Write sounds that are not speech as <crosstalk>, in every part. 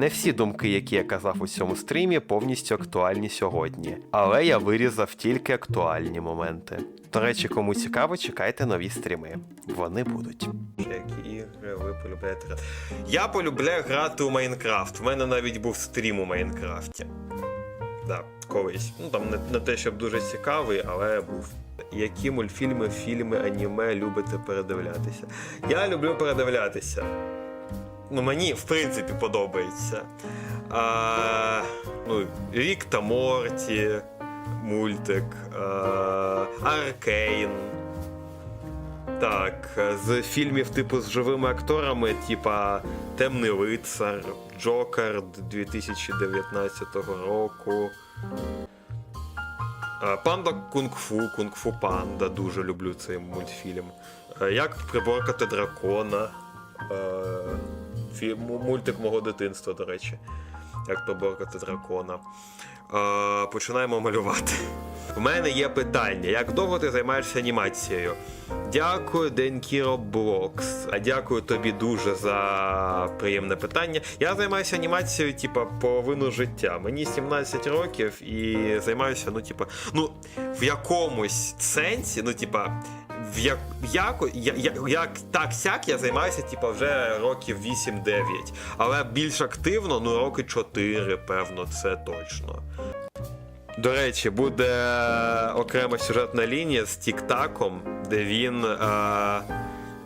Не всі думки, які я казав у цьому стрімі, повністю актуальні сьогодні, але я вирізав тільки актуальні моменти. До речі, кому цікаво, чекайте нові стріми. Вони будуть. Які ігри ви полюбляєте? Я полюбляю грати у Майнкрафт. У мене навіть був стрім у Майнкрафті. Да, колись. Ну там не, не те, щоб дуже цікавий, але був. Які мультфільми, фільми, аніме любите передивлятися? Я люблю передивлятися. Ну, мені, в принципі, подобається. А, ну, Рік та Морті, мультик, а, Аркейн. Так, з фільмів, типу, з живими акторами, типа Темний лицар, Джокер 2019 року. Панда Кунг-Фу, Кунг-Фу Панда, дуже люблю цей мультфільм. Як приборкати дракона. Фі- му- Мультик мого дитинства, до речі. Як приборкати дракона. Е, Починаємо малювати. У мене є питання: як довго ти займаєшся анімацією? Дякую, Денкіро Блокс. А дякую тобі дуже за приємне питання. Я займаюся анімацією, типа, половину життя. Мені 17 років і займаюся, ну, типа, ну, в якомусь сенсі, ну, типа, в як, яко, я, я, як так сяк я займаюся, типа, вже років 8-9. Але більш активно, ну, роки 4, певно, це точно. До речі, буде окрема сюжетна лінія з Тік-Таком, де він е,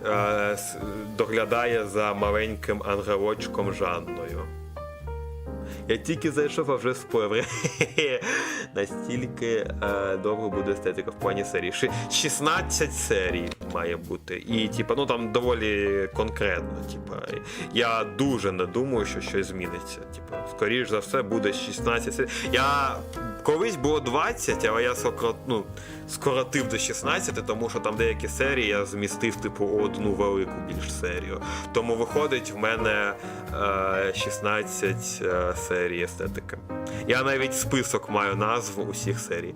е, доглядає за маленьким ангелочком Жанною. Я тільки зайшов, а вже спойлери. <laughs> Настільки е, довго буде естетика в плані серії. Ши- 16 серій має бути. І, типа, ну там доволі конкретно. Типа, я дуже не думаю, що щось зміниться. Типа, скоріш за все, буде 16. Я колись було 20, але я сокро... ну, скоротив до 16, тому що там деякі серії я змістив, типу, одну велику більш серію. Тому виходить в мене е, 16 е, серій естетики. Я навіть список маю назв усіх серій.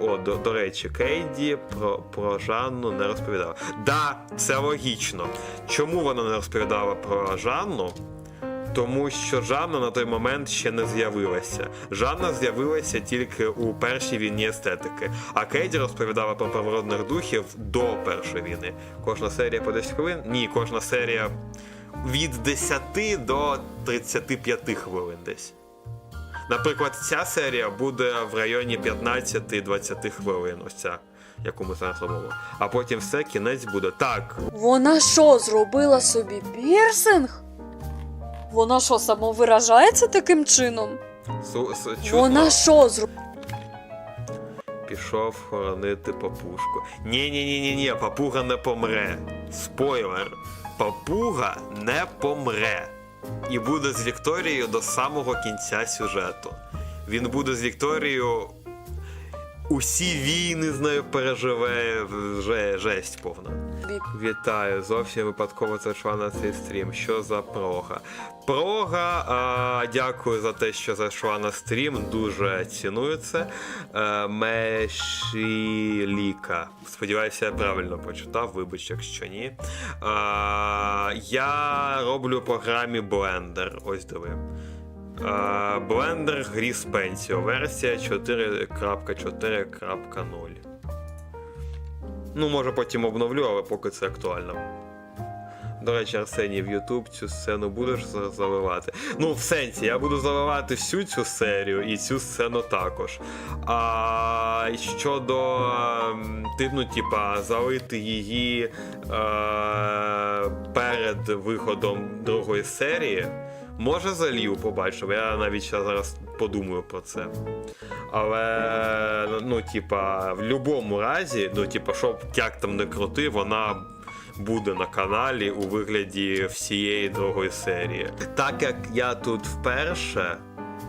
О, до, до речі, Кейді про, про Жанну не розповідала. Да, це логічно. Чому вона не розповідала про Жанну? Тому що Жанна на той момент ще не з'явилася. Жанна з'явилася тільки у першій війні естетики. А Кейді розповідала про природних духів до першої війни. Кожна серія по 10 хвилин? Ні, кожна серія від 10 до 35 хвилин десь. Наприклад, ця серія буде в районі 15-20 хвилин. Ось ця, яку ми зараз робимо. А потім все, кінець буде. Так, Вона що, зробила собі пірсинг? Вона що, самовиражається таким чином? су. Вона що, зробила? Пішов хоронити папушку. ні ні ні ні ні папуга не помре. Спойлер. Папуга не помре. І буде з Вікторією до самого кінця сюжету. Він буде з Вікторією. Усі війни з нею переживе вже жесть повна. Вітаю, зовсім випадково зайшла на цей стрім. Що за прога? Прога, а, дякую за те, що зайшла на стрім. Дуже ціную це. Е, Мешіліка. Сподіваюся, я правильно почитав, вибач, якщо ні. А, я роблю програмі Blender. Ось диви. Е, Blender грі Spensio, версія 4.4.0. Ну, може потім обновлю, але поки це актуально. До речі, Арсеній, в YouTube цю сцену будеш заливати. Ну, в сенсі, я буду заливати всю цю серію і цю сцену також. А щодо ем, ну, типа, залити її е, перед виходом другої серії. Може залью, побачив. Я навіть ще зараз подумаю про це. Але, ну, типа, в будь-якому разі, ну, типа, щоб як там не крути, вона буде на каналі у вигляді всієї другої серії. Так як я тут вперше,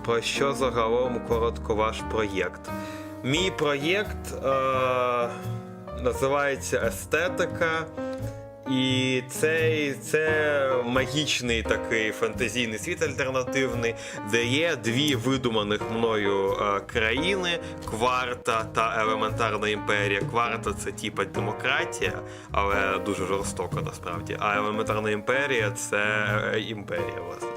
про що загалом коротко ваш проєкт? Мій проєкт е- називається Естетика. І це, це магічний такий фантазійний світ альтернативний, де є дві видуманих мною е, країни: Кварта та Елементарна імперія. Кварта це типа демократія, але дуже жорстока насправді. А елементарна імперія це е, імперія, власне.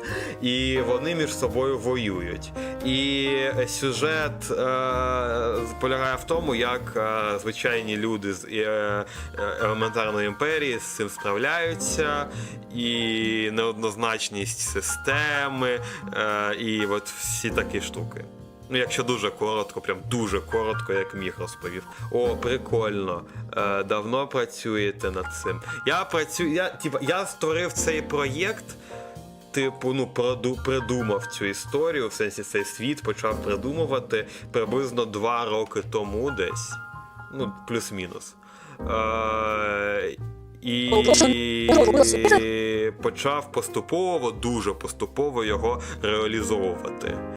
І вони між собою воюють. І сюжет е, полягає в тому, як е, звичайні люди з е, е, елементарної імперії з цим справляються, і неоднозначність системи, е, і от всі такі штуки. Ну, якщо дуже коротко, прям дуже коротко, як міг розповів. О, прикольно. Е, давно працюєте над цим. Я працюю. Я, типа, я створив цей проєкт. Типу, ну, придумав цю історію, в сенсі цей світ почав придумувати приблизно два роки тому десь. Ну, плюс-мінус. Е, і почав поступово, дуже поступово його реалізовувати.